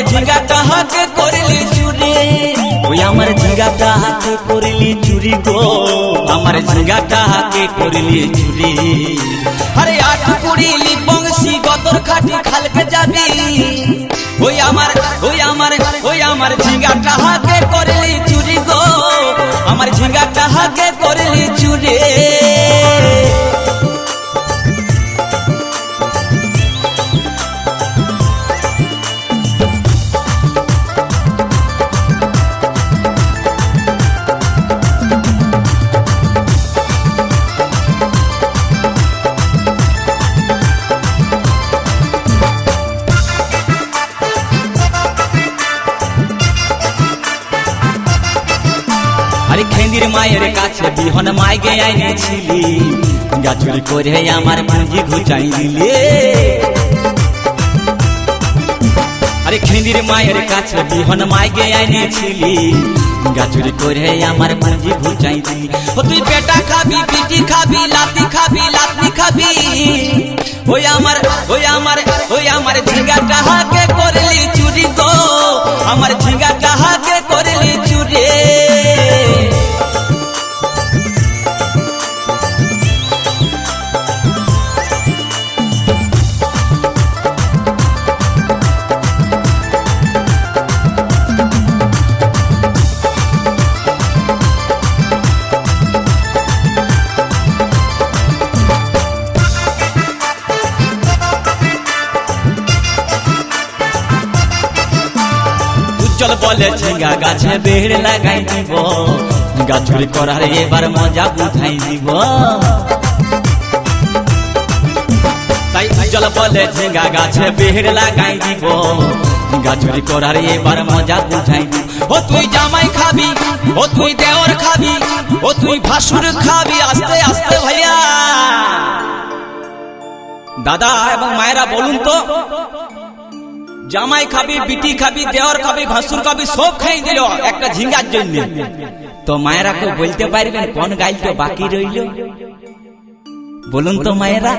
ঝিঙ্গাটা হাতে করলি চুরি। ওই আমার ঝিঙ্গাটা হাতে করলি চুরি গো। আমার ঝিঙ্গাটা হাতে করলি চুরি। আরে আট কুড়িলি বংশী গদর খাটি খালকে যাবি ওই আমার ওই আমার ওই আমার ঝিঙ্গাটা হাতে করলি চুরি গো। আমার ঝিঙ্গাটা হাতে করলি চুরি। আরে খেন্দির মায়ের কাছে বিহন মাইগে আইনেছিলি গাছুরি করে আমার পুঁজি ঘুচাই দিলে। আরে খেন্দির মায়ের কাছে বিহন মাইগে আইনেছিলি গাছুরি করে আমার পুঁজি ঘুচাই দিলি। ও তুই পেটা খাবি, পিটি খাবি, লাতি খাবি লাতি খাবি। ওই আমার ওই আমার ওই আমার ঝিঙ্গাটা হাকে করলি চুরি গো আমার ঝিঙ্গাটা বলে ঝিঙ্গা গাছে বেড় লাগাই দিব। গাছুরি করার এবার মজা বুঝাই দিব। তাই উজ্জ্বল বলে ঝিঙ্গা গাছে লাগাই দিব। গাছুরি করার এবার মজা ও তুই জামাই খাবি, ও তুই দেওর খাবি, ও তুই ভাসুর খাবি, আস্তে আস্তে ভাইয়া। দাদা এবং মায়েরা বলুন তো জামাই খাবি, বিটি খাবি দেওয়ার খাবি, ভাসুর খাবি, সব খাই দিল। একটা ঝিঙ্গার জন্য। তো মায়েরা কেউ বলতে পারবেন কোন গাইলটা বাকি রইল? বলুন তো মায়েরা।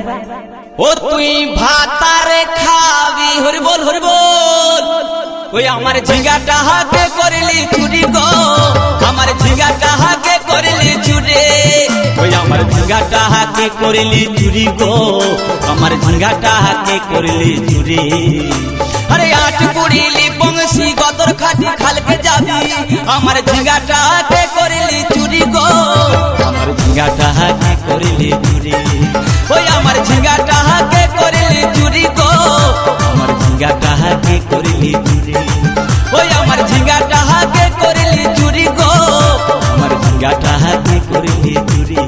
ও তুই ভাতারে খাবি হরি বল হরি বল ওই আমার ঝিঙ্গাটা হাতে করলি চুরি গো। আমার ঝিঙ্গাটা হাতে করলি চুরি। ওই আমার ঝিঙ্গাটা হাতে করলি চুরি গো। আমার ঝিঙ্গাটা হাতে করলি চুরি। আরে আট কুড়িলি বংশী, গদর খাটি খালকে যাবি। আমার ঝিঙ্গাটা হাতে করলি চুরি গো। আমার ঝিঙ্গাটা হাতে করলি চুরি। ওই আমার ঝিঙ্গাটা হাতে করলি চুরি। ওই আমার ঝিঙ্গাটা হাতে করলি চুরি গো। আমার ঝিঙ্গাটা হাতে করলি চুরি।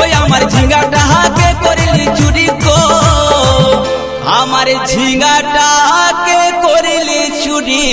ওই আমার ঝিঙ্গাটা হাতে করলি চুরি গো। আমার ঝিঙ্গাটাকে করলি চুরি।